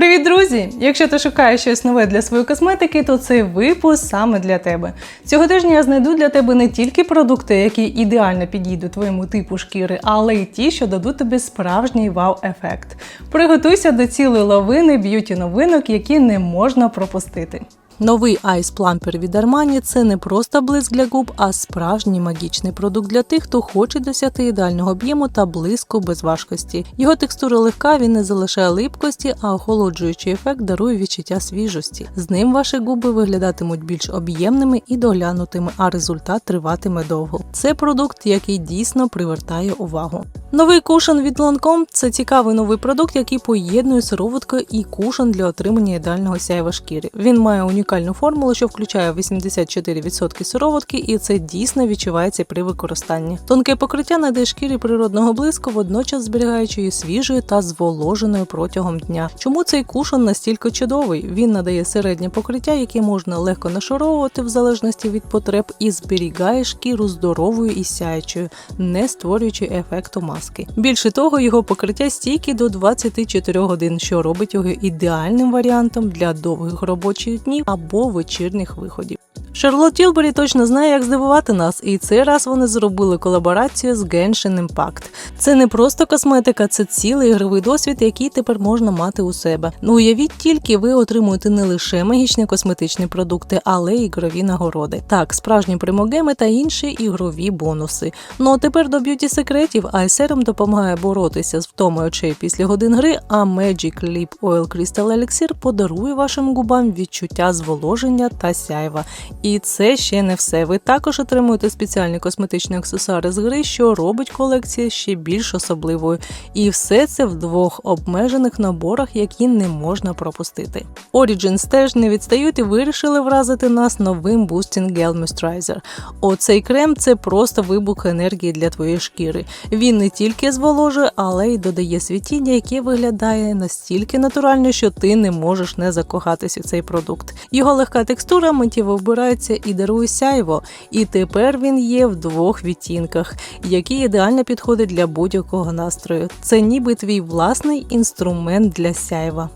Привіт, друзі! Якщо ти шукаєш щось нове для своєї косметики, то цей випуск саме для тебе. Цього тижня я знайду для тебе не тільки продукти, які ідеально підійдуть твоєму типу шкіри, але й ті, що дадуть тобі справжній вау-ефект. Приготуйся до цілої лавини б'юті новинок, які не можна пропустити. Новий Plumper від Armani – це не просто блиск для губ, а справжній магічний продукт для тих, хто хоче досягти ідеального об'єму та блиску без важкості. Його текстура легка, він не залишає липкості, а охолоджуючий ефект дарує відчуття свіжості. З ним ваші губи виглядатимуть більш об'ємними і доглянутими, а результат триватиме довго. Це продукт, який дійсно привертає увагу. Новий кушон від Lancome – це цікавий новий продукт, який поєднує сироватку і кушон для отримання ідеального сяйва шкіри. Він має унікальну формулу, що включає 84% сироватки, і це дійсно відчувається при використанні. Тонке покриття надає шкірі природного блиску, водночас зберігаючи її свіжою та зволоженою протягом дня. Чому цей кушон настільки чудовий? Він надає середнє покриття, яке можна легко нашаровувати в залежності від потреб, і зберігає шкіру здоровою і сяючою, не створюючи ефекту маски. Більше того, його покриття стійкі до 24 годин, що робить його ідеальним варіантом для довгих робочих днів або вечірніх виходів. Шарлот Тілбері точно знає, як здивувати нас, і цей раз вони зробили колаборацію з Genshin Impact. Це не просто косметика, це цілий ігровий досвід, який тепер можна мати у себе. Ну уявіть тільки, ви отримуєте не лише магічні косметичні продукти, але й ігрові нагороди. Так, справжні примогеми та інші ігрові бонуси. Ну а тепер до б'юті секретів Айсерум допомагає боротися з втомою очей після годин гри, а Magic Lip Oil Crystal Elixir подарує вашим губам відчуття зволоження та сяйва. І це ще не все. Ви також отримуєте спеціальні косметичні аксесуари з гри, що робить колекцію ще більш особливою. І все це в двох обмежених наборах, які не можна пропустити. Origins теж не відстають і вирішили вразити нас новим Boosting Gel Moisturizer. Оцей крем це просто вибух енергії для твоєї шкіри. Він не тільки зволожує, але й додає світіння, яке виглядає настільки натурально, що ти не можеш не закохатись у цей продукт. Його легка текстура миттєво вбирається і дарує сяйво. І тепер він є в двох відтінках, які ідеально підходять для будь-якого настрою. Це ніби твій власний інструмент для сяйва.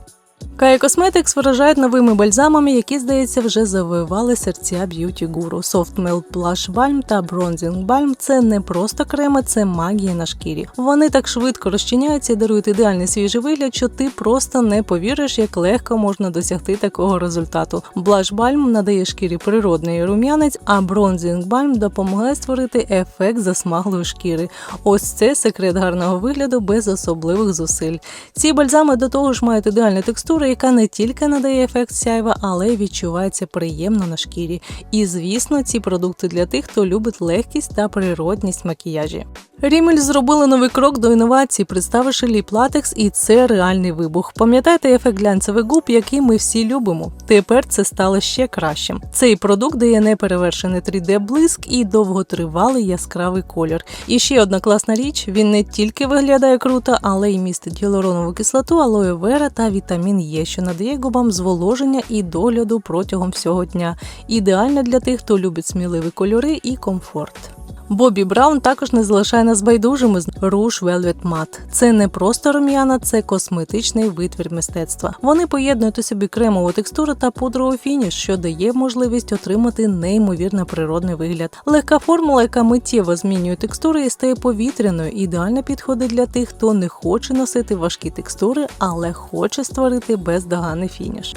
Кая Cosmetics вражають новими бальзамами, які, здається, вже завоювали серця б'юті гуру. Soft Melt Blush Balm та Bronzing Balm – це не просто креми, це магія на шкірі. Вони так швидко розчиняються і дарують ідеальний свіжий вигляд, що ти просто не повіриш, як легко можна досягти такого результату. Blush Balm надає шкірі природний рум'янець, а Bronzing Balm допомагає створити ефект засмаглої шкіри. Ось це секрет гарного вигляду без особливих зусиль. Ці бальзами до того ж мають ідеальну текстуру, яка не тільки надає ефект сяйва, але й відчувається приємно на шкірі. І звісно, ці продукти для тих, хто любить легкість та природність макіяжі. Рімель зробили новий крок до інновацій, представивши ліп латекс, і це реальний вибух. Пам'ятаєте ефект глянцевих губ, який ми всі любимо? Тепер це стало ще кращим. Цей продукт дає неперевершений 3D-блиск і довготривалий яскравий колір. І ще одна класна річ: він не тільки виглядає круто, але й містить гіалуронову кислоту, алоє вера та вітамін Е, що надає губам зволоження і догляду протягом всього дня. Ідеально для тих, хто любить сміливі кольори і комфорт. Бобі Браун також не залишає нас байдужими з Rouge Velvet Matte. Це не просто рум'яна, це косметичний витвір мистецтва. Вони поєднують у собі кремову текстуру та пудровий фініш, що дає можливість отримати неймовірно природний вигляд. Легка формула, яка миттєво змінює текстури і стає повітряною, ідеально підходить для тих, хто не хоче носити важкі текстури, але хоче створити бездоганний фініш.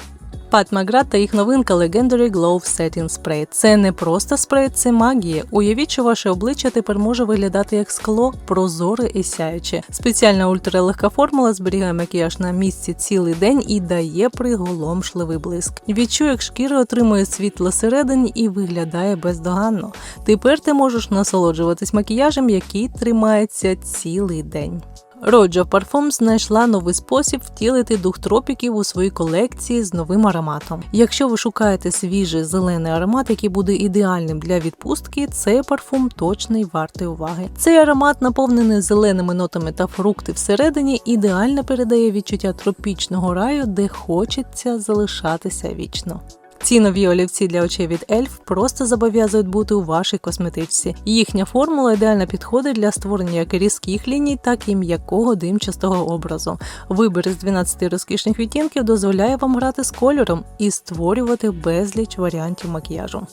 Пат Маград та їх новинка Legendary Glow Setting Spray. Це не просто спрей, це магія. Уявіть, що ваше обличчя тепер може виглядати як скло, прозоре і сяюче. Спеціальна ультралегка формула зберігає макіяж на місці цілий день і дає приголомшливий блиск. Відчуй, як шкіра отримує світло всередині і виглядає бездоганно. Тепер ти можеш насолоджуватись макіяжем, який тримається цілий день. Роджо Парфум знайшла новий спосіб втілити дух тропіків у своїй колекції з новим ароматом. Якщо ви шукаєте свіжий зелений аромат, який буде ідеальним для відпустки, цей парфум точно й вартий уваги. Цей аромат, наповнений зеленими нотами та фрукти всередині, ідеально передає відчуття тропічного раю, де хочеться залишатися вічно. Ці нові олівці для очей від Ельф просто зобов'язують бути у вашій косметичці. Їхня формула ідеально підходить для створення як різких ліній, так і м'якого димчастого образу. Вибір з 12 розкішних відтінків дозволяє вам грати з кольором і створювати безліч варіантів макіяжу.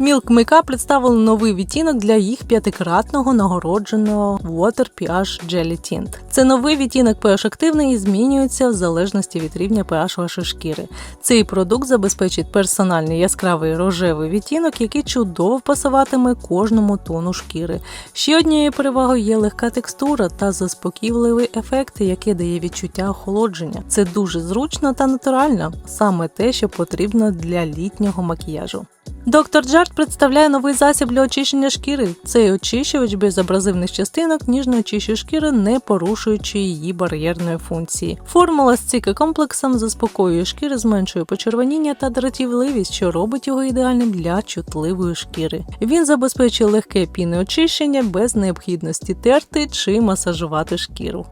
Milk Makeup представили новий відтінок для їх п'ятикратного нагородженого Water pH Jelly Tint. Це новий відтінок pH активний і змінюється в залежності від рівня pH вашої шкіри. Цей продукт забезпечить персональний яскравий рожевий відтінок, який чудово пасуватиме кожному тону шкіри. Ще однією перевагою є легка текстура та заспокійливий ефект, який дає відчуття охолодження. Це дуже зручно та натурально, саме те, що потрібно для літнього макіяжу. Доктор Джарт представляє новий засіб для очищення шкіри. Цей очищувач без абразивних частинок ніжно очищує шкіру, не порушуючи її бар'єрної функції. Формула з цикокомплексом заспокоює шкіри, зменшує почервоніння та дратівливість, що робить його ідеальним для чутливої шкіри. Він забезпечує легке пінне очищення без необхідності терти чи масажувати шкіру.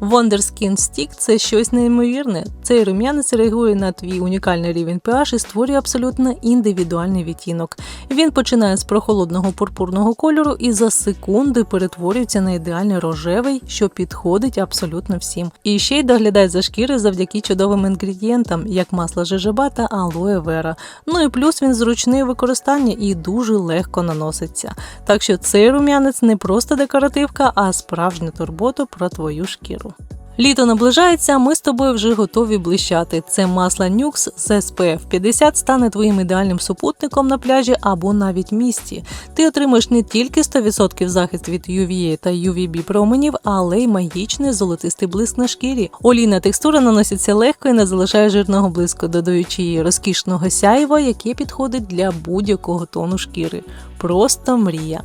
Wonder Skin Stick – це щось неймовірне. Цей рум'янець реагує на твій унікальний рівень pH і створює абсолютно індивідуальний відтінок. Він починає з прохолодного пурпурного кольору і за секунди перетворюється на ідеальний рожевий, що підходить абсолютно всім. І ще й доглядає за шкірою завдяки чудовим інгредієнтам, як масло жижаба та алоє вера. Ну і плюс він зручний у використанні і дуже легко наноситься. Так що цей рум'янець не просто декоративка, а справжня турбота про твою шкіру. Літо наближається, ми з тобою вже готові блищати. Це масло Nux з SPF 50 стане твоїм ідеальним супутником на пляжі або навіть місті. Ти отримаєш не тільки 100% захист від UVA та UVB променів, але й магічний золотистий блиск на шкірі. Олійна текстура наноситься легко і не залишає жирного блиску, додаючи їй розкішного сяйва, яке підходить для будь-якого тону шкіри. Просто мрія.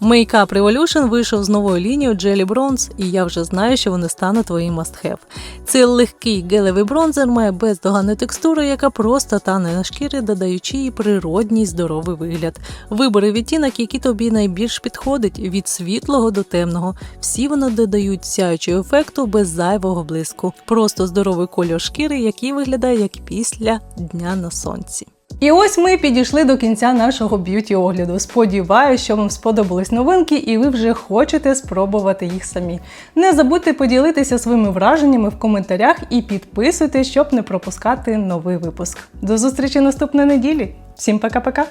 Makeup Revolution вийшов з новою лінією Jelly Bronze, і я вже знаю, що вони стануть твоїм must-have. Цей легкий гелевий бронзер має бездоганну текстуру, яка просто тане на шкірі, додаючи їй природній здоровий вигляд. Вибери відтінок, який тобі найбільш підходить від світлого до темного. Всі вони додають сяючого ефекту без зайвого блиску. Просто здоровий кольор шкіри, який виглядає як після дня на сонці. І ось ми підійшли до кінця нашого б'юті огляду. Сподіваюсь, що вам сподобались новинки і ви вже хочете спробувати їх самі. Не забудьте поділитися своїми враженнями в коментарях і підписуйтесь, щоб не пропускати новий випуск. До зустрічі наступної неділі. Всім пока-пока!